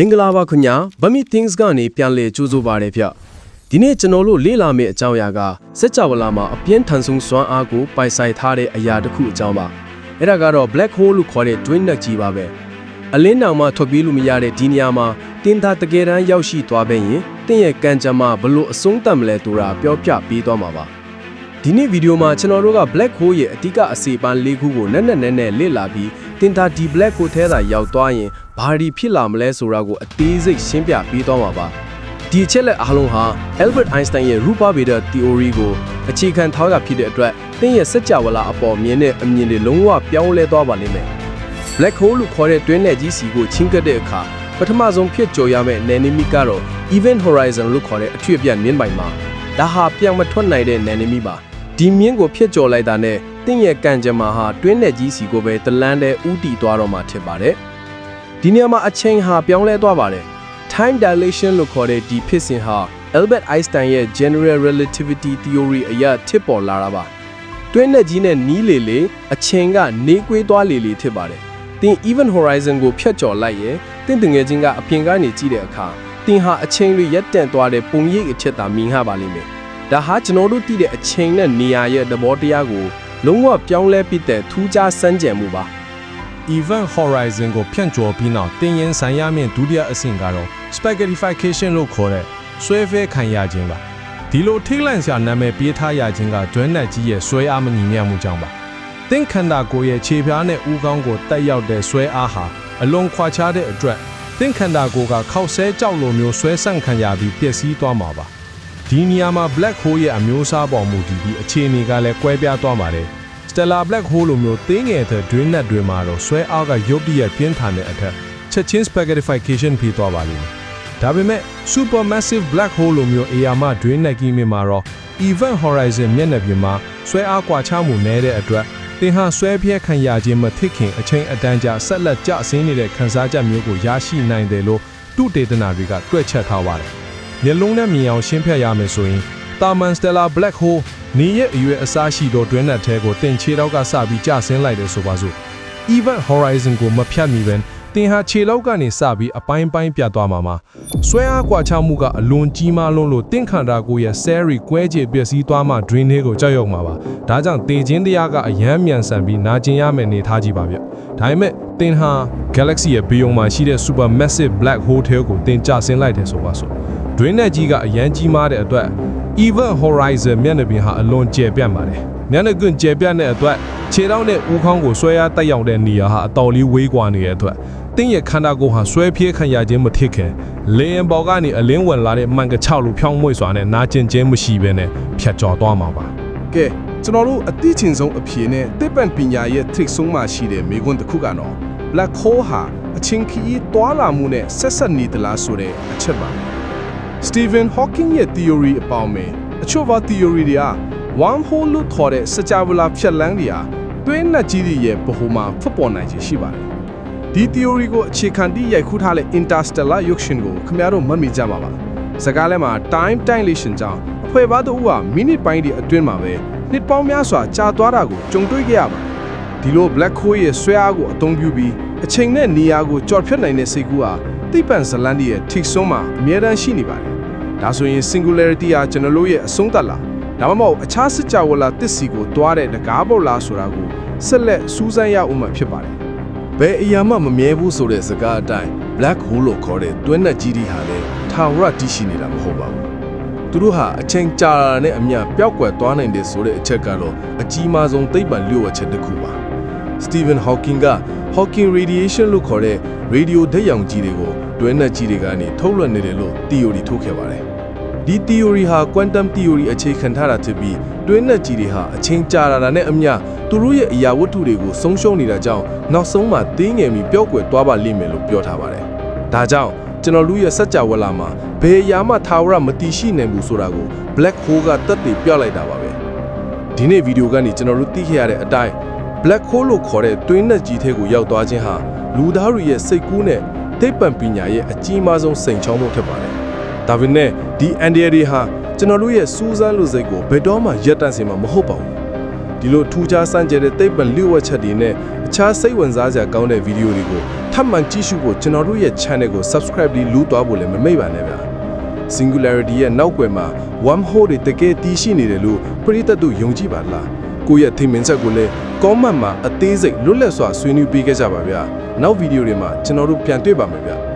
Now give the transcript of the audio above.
မင်္ဂလာပါခင်ဗျာ Bami Things ကနေပြန်လည်ကြိုးဆိုပါရစေဗျဒီနေ့ကျွန်တော်တို့လေ့လာမယ့်အကြောင်းအရာကစက်ကြဝဠာမှာအပြင်းထန်ဆုံးစွမ်းအားကိုပိုင်ဆိုင်ထားတဲ့အရာတစ်ခုအကြောင်းပါအဲ့ဒါကတော့ black hole လို့ခေါ်တဲ့ twin nut ကြီးပါပဲအလင်းတောင်မှထွက်ပြေးလို့မရတဲ့ဒီနေရာမှာတင်းသားတကယ်တမ်းရောက်ရှိသွားပဲရင်တင့်ရဲ့ကံကြမ္မာဘလို့အဆုံးသတ်မလဲဆိုတာပြောပြပေးသွားမှာပါ ဒီနေ့ဗီဒီယိုမှာကျွန်တော်တို့က black hole ရဲ့အဓိကအစီပန်း၄ခုကိုနက်နက်နဲနဲလေ့လာပြီးတင်တာဒီ black hole ထဲသာရောက်သွားရင်ဘာတွေဖြစ်လာမလဲဆိုတာကိုအသေးစိတ်ရှင်းပြပေးသွားမှာပါဒီအချက်လက်အားလုံးဟာ Albert Einstein ရဲ့ရူပဗေဒ theory ကိုအခြေခံထားတာဖြစ်တဲ့အတွက်သင်ရဲ့စัจ java လာအပေါ်မြင်တဲ့အမြင်တွေလုံးဝပြောင်းလဲသွားပါလိမ့်မယ် black hole လို့ခေါ်တဲ့တွင်းနယ်ကြီးစီကိုချင်းကပ်တဲ့အခါပထမဆုံးဖြစ်ကျော်ရမယ့်နယ်နိမိတ်ကတော့ event horizon လို့ခေါ်တဲ့အထွေအပြတ်မြင်းပိုင်မှာဒါဟာပြောင်းမထွက်နိုင်တဲ့နယ်နိမိတ်ပါ ဒီမြင်းကိုဖြစ်ကျော်လိုက်တာနဲ့တင့်ရဲ့ကံကြမ္မာဟာတွင်းနယ်ကြီးစီကိုပဲတလန်းတဲ့ဥတီသွားတော့မှထင်ပါတယ်ဒီနေရာမှာအချိန်ဟာပြောင်းလဲသွားပါတယ် time dilation လို့ခေါ်တဲ့ဒီဖြစ်စဉ်ဟာ Albert Einstein ရဲ့ general relativity theory အရဖြစ်ပေါ်လာတာပါတွင်းနဲ့ကြီးနဲ့နီးလေလေအချိန်ကနေကွေးသွားလေလေဖြစ်ပါတယ်။သင် even horizon ကိုဖြတ်ကျော်လိုက်ရင်သင်တငယ်ချင်းကအပြင်ကနေကြည့်တဲ့အခါသင်ဟာအချိန်တွေရက်တန့်သွားတဲ့ပုံရိပ်အချက်သာမြင်ရပါလိမ့်မယ်။ ဒါဟာကျွန်တော်တို့သိတဲ့အချိန်နဲ့နေရာရဲ့သဘောတရားကိုလုံးဝပြောင်းလဲပစ်တဲ့ထူးခြားစမ်းကြံမှုပါ။ event horizon ကိုဖြန့်ကျော်ပြီးနောက်တင်ရင်ဆိုင်ရမယ့်ဒုတိယအဆင့်ကတော့ spaghettification လို့ခေါ်တဲ့ဆွဲဖဲခံရခြင်းပါဒီလိုထိတ်လန့်စရာနာမည်ပေးထားရခြင်းကကျွမ်းနက်ကြီးရဲ့ဆွဲအားမညီမျှမှုကြောင့်ပါသင်ခန္ဓာကိုယ်ရဲ့ခြေဖျားနဲ့ဦးခေါင်းကိုတက်ရောက်တဲ့ဆွဲအားဟာအလွန်ခွာခြားတဲ့အတွက်သင်ခန္ဓာကိုယ်ကခောက်ဆဲကြောက်လိုမျိုးဆွဲဆန့်ခံရပြီးပျက်စီးသွားမှာပါ ဒီနေရာမှာ black hole ရဲ့အမျိုးအစားပေါ်မူတည်ပြီးအခြေအနေကလည်းကွဲပြားသွားပါတယ် stellar black hole လိုမျိုးသေးငယ်တဲ့တွင်းနက်တွေမှာတော့ဆွဲအားကရုပ်တရက်ပြင်းထန်တဲ့အထက်ချက်ချင်း spaghettification ဖြစ်သွားပါလိမ့်မယ်။ဒါပေမဲ့ supermassive black hole လိုမျိုးအေယာမတွင်းနက်ကြီးမြင်မှာတော့ event horizon မျက်နှာပြင်မှာဆွဲအားကွာခြားမှုနည်းတဲ့အတွက်သင်ဟာဆွဲပြဲခံရခြင်းမဖြစ်ခင်အချိန်အတန်းကြာဆက်လက်ကျဆင်းနေတဲ့ခံစားချက်မျိုးကိုရရှိနိုင်တယ်လို့သူတေသနာတွေကတွက်ချက်ထားပါတယ်။ မျက်လုံးနဲ့မြင်အောင်ရှင်းပြရမယ်ဆိုရင်တာမန် stellar black hole နေရဲ့အရွယ်အစားရှိသောတွင်းနက်ထဲကိုတင်ခြေတော့ကစပြီးကျဆင်းလိုက်တယ်ဆိုပါစို့ event horizon ကိုမဖြတ်မီပဲတင်ဟာခြေလောက်ကနေစပြီးအပိုင်းပိုင်းပြတ်သွားမှာမှာဆွဲအားကွာခြားမှုကအလွန်ကြီးမားလွန်းလို့တင့်ခန္ဓာကိုယ်ရဲ့ cell တွေကွဲချေပျက်စီးသွားမှ drain လေးကိုကြောက်ရွံ့မှာပါဒါကြောင့်တေခြင်းတရားကအယမ်းမြန်ဆန်ပြီးနာကျင်ရမယ်နေထားကြည့်ပါဗျဒါပေမဲ့တင်ဟာ galaxy ရဲ့ဘေးုံမှာရှိတဲ့ super massive black hole ထဲကိုတင်ကျဆင်းလိုက်တယ်ဆိုပါစို့ drain နဲ့ကြီးကအယမ်းကြီးမားတဲ့အတွက် event horizon မျက်နှာပြင်ဟာအလွန်ကျယ်ပြန့်ပါတယ်မျက်နှာကွန်းကျယ်ပြန့်တဲ့အတွက်ခြေထောက်နဲ့ဦးခေါင်းကိုဆွဲအားတက်ရောက်တဲ့နေရာဟာအတော်လေးဝေးကွာနေတဲ့အတွက်တင်းရဲ့ခန္ဓာကိုယ်ဟာဆွဲပြေးခံရခြင်းမဖြစ်ခင်လေရင်ပေါ်ကနေအလင်းဝင်လာတဲ့မှန်ကချောက်လိုဖြောင်းမွေ့စွာနဲ့နာကျင်ခြင်းမရှိဘဲနဲ့ဖြတ်ကျော်သွားမှာပါကဲကျွန်တော်တို့အသိချင်းဆုံးအဖြေနဲ့တစ်ပံပညာရဲ့ trick ဆုံးမှရှိတဲ့မိကွန်းတစ်ခုကတော့ black hole ဟာအချင်းခီးတွာလာမှုနဲ့ဆက်ဆက်နေသလားဆိုတဲ့အချက်ပါ Stephen Hawking ရဲ့ theory အပေါင်းမဲ့အချို့ဘာ theory တွေက one hole လို့ခေါ်တဲ့စကြဝဠာဖြတ်လန်းတွေဟာတွင်းနက်ကြီးတွေရဲ့ဗဟိုမှာဖွပေါ်နိုင်ခြင်းရှိပါတယ်ဒီ theory ကိုအခြေခံတည်ရိုက်ခူးထားတဲ့ interstellar ရုပ်ရှင်ကိုခင်ဗျားတို့မှတ်မိကြပါပါစကားလဲမှာ time dilation ကြောင့်အဖွဲပါတို့ကမိနစ်ပိုင်းတွေအတွင်းမှာပဲနှစ်ပေါင်းများစွာကြာသွားတာကိုကြုံတွေ့ခဲ့ရပါတယ်ဒီလို black hole ရဲ့ဆွဲအားကိုအသုံးပြုပြီးအချိန်နဲ့နေရာကိုကြော်ဖြတ်နိုင်တဲ့စိတ်ကူးဟာ သိပ္ပံဇလန်ရဲ့ထိတ်ဆုံးမှာအမြဲတမ်းရှိနေပါတယ်ဒါဆိုရင် singularity ဟာကျွန်တော်တို့ရဲ့အဆုံးသတ်လားဒါမှမဟုတ်အခြားစစ်ကြဝဠာတစ်စီကိုတွားတဲ့တကားပေါက်လားဆိုတာကိုဆက်လက်စူးစမ်းရအောင်မှဖြစ်ပါတယ်ဘယ်အရာမှမမြဲဘူးဆိုတဲ့စကားအတိုင်း black hole လို့ခေါ်တဲ့တွင်းနက်ကြီးတွေဟာလည်းထာဝရတည်ရှိနေတာမဟုတ်ပါဘူးသူတို့ဟာအချိန်ကြာတာနဲ့အမျှပျောက်ကွယ်သွားနိုင်တယ်ဆိုတဲ့အချက်ကတော့အကြီးမားဆုံးသိပ္ပံလျှို့ဝှက်ချက်တစ်ခုပါ Stephen Hawking က Hawking radiation လို့ခေါ်တဲ့ radio ဓာတ်ရောင်ကြီးတွေကိုတွင်းနက်ကြီးတွေကနေထုတ်လွှတ်နေတယ်လို့ theory ထုတ်ခဲ့ပါတယ်ဒီ theory ဟာ quantum theory အခြေခံထားတာဖြစ်ပြီးတွင်းနက်ကြီးတွေဟာအချိန်ကြာလာတာနဲ့အမျှသူတို့ရဲ့အရာဝတ္ထုတွေကိုဆုံးရှုံးနေတာကြောင့်နောက်ဆုံးမှာတင်းငယ်ပြီးပျောက်ကွယ်သွားပါလိမ့်မယ်လို့ပြောထားပါတယ်ဒါကြောင့်ကျွန်တော်တို့ရဲ့စัจ java လာမှာဘယ်အရာမှထာဝရမတည်ရှိနိုင်ဘူးဆိုတာကို black hole ကတက်တည်ပြလိုက်တာပါပဲဒီနေ့ဗီဒီယိုကနေကျွန်တော်တို့သိခဲ့ရတဲ့အတိုင်း black hole လို့ခေါ်တဲ့တွင်းနက်ကြီးထဲကိုရောက်သွားခြင်းဟာလူသားတွေရဲ့စိတ်ကူးနဲ့သိပ္ပံပညာရဲ့အကြီးမားဆုံးစိန်ချောင်းမှုဖြစ်ပါတယ်။ဒါပေမဲ့ဒီ NDA တွေဟာကျွန်တော်တို့ရဲ့စူးစမ်းလို့စိတ်ကိုဘယ်တော့မှရပ်တန့်စေမှာမဟုတ်ပါဘူး။ဒီလိုထူးခြားစမ်းကြဲတဲ့သိပ္ပံလျှို့ဝှက်ချက်တွေနဲ့အခြားစိတ်ဝင်စားစရာကောင်းတဲ့ဗီဒီယိုတွေကိုထပ်မံကြည့်ရှုဖို့ကျွန်တော်တို့ရဲ့ channel ကို subscribe ပြီးလူသွားဖို့လည်းမမေ့ပါနဲ့ဗျာ singularity ရဲ့နောက်ွယ်မှာ wormhole တွေတကယ်တည်ရှိနေတယ်လို့ပရိသတ်တို့ယုံကြည်ပါလားကိုယ့်ရဲ့ထင်မြင်ချက်ကိုလည်း comment မှာအသေးစိတ်လွတ်လပ်စွာဆွေးနွေးပေးခဲ့ကြပါဗျာနောက်ဗီဒီယိုတွေမှာကျွန်တော်တို့ပြန်တွေ့ပါမယ်ဗျာ